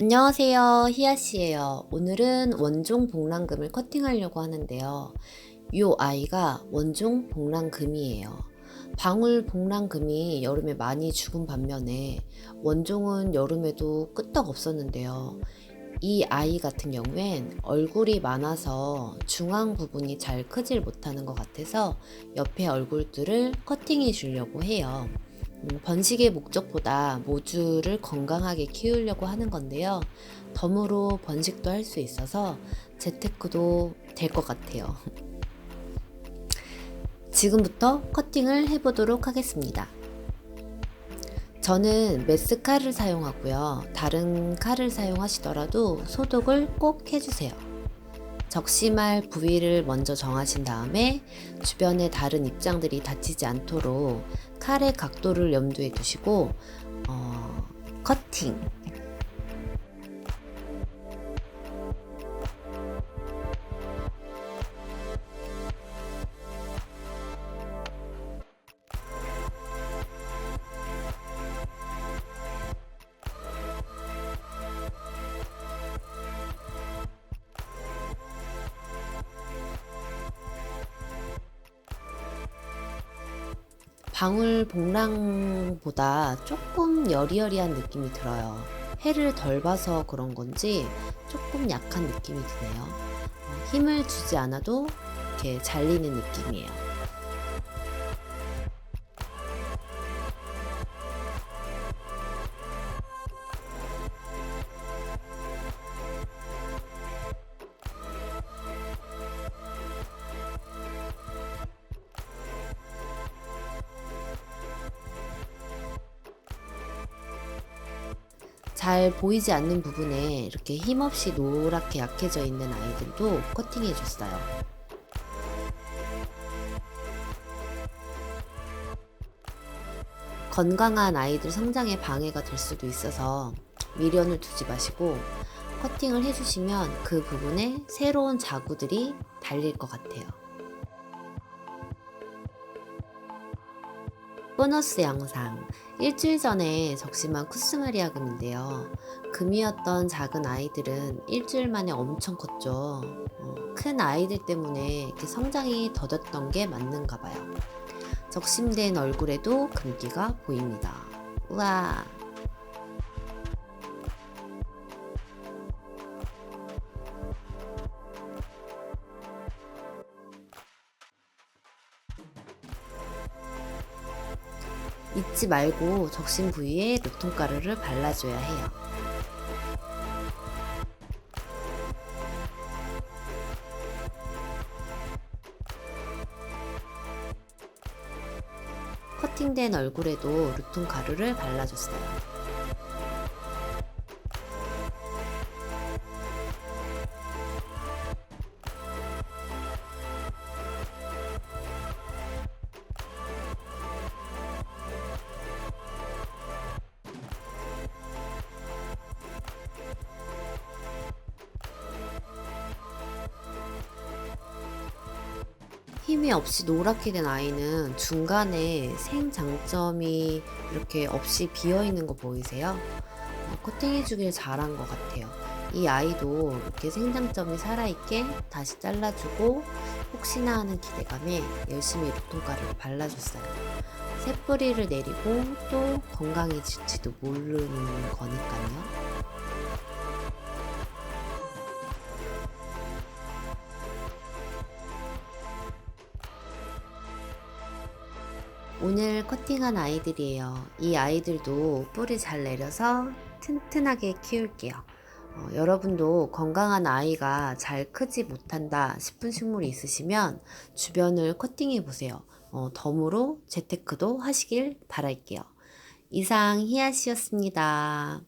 안녕하세요. 희아씨예요. 오늘은 원종 복랑금을 커팅하려고 하는데요. 이 아이가 원종 복랑금이에요. 방울 복랑금이 여름에 많이 죽은 반면에 원종은 여름에도 끄떡 없었는데요. 이 아이 같은 경우엔 얼굴이 많아서 중앙 부분이 잘 크질 못하는 것 같아서 옆에 얼굴들을 커팅해 주려고 해요. 음, 번식의 목적보다 모주를 건강하게 키우려고 하는 건데요. 덤으로 번식도 할 수 있어서 재테크도 될 것 같아요. 지금부터 커팅을 해보도록 하겠습니다. 저는 메스 칼을 사용하고요. 다른 칼을 사용하시더라도 소독을 꼭 해주세요. 적심할 부위를 먼저 정하신 다음에 주변의 다른 입장들이 다치지 않도록 칼의 각도를 염두에 두시고 어, 커팅 방울 복랑보다 조금 여리여리한 느낌이 들어요. 해를 덜 봐서 그런 건지 조금 약한 느낌이 드네요. 어, 힘을 주지 않아도 이렇게 잘리는 느낌이에요. 잘 보이지 않는 부분에 이렇게 힘없이 노랗게 약해져 있는 아이들도 커팅해 줬어요. 건강한 아이들 성장에 방해가 될 수도 있어서 미련을 두지 마시고 커팅을 해주시면 그 부분에 새로운 자구들이 달릴 것 같아요. 보너스 영상 일주일 전에 적심한 쿠스마리아 금인데요. 금이었던 작은 아이들은 일주일 만에 엄청 컸죠. 어, 큰 아이들 때문에 이렇게 성장이 더뎠던 게 맞는가 봐요. 적심된 얼굴에도 금기가 보입니다. 우와. 잊지 말고 적신 부위에 녹통가루를 발라줘야 해요. 커팅된 얼굴에도 루통 가루를 발라줬어요. 힘이 없이 노랗게 된 아이는 중간에 생장점이 이렇게 없이 비어 있는 거 보이세요? 어, 코팅해주길 잘한 것 같아요. 이 아이도 이렇게 생장점이 살아있게 다시 잘라주고 혹시나 하는 기대감에 열심히 루통가루를 발라줬어요. 새뿌리를 내리고 또 건강해질지도 모르는 거니까요. 오늘 커팅한 아이들이에요. 이 아이들도 뿌리 잘 내려서 튼튼하게 키울게요. 어, 여러분도 건강한 아이가 잘 크지 못한다 싶은 식물이 있으시면 주변을 커팅해 보세요. 어, 덤으로 재테크도 하시길 바랄게요. 이상 희아씨였습니다.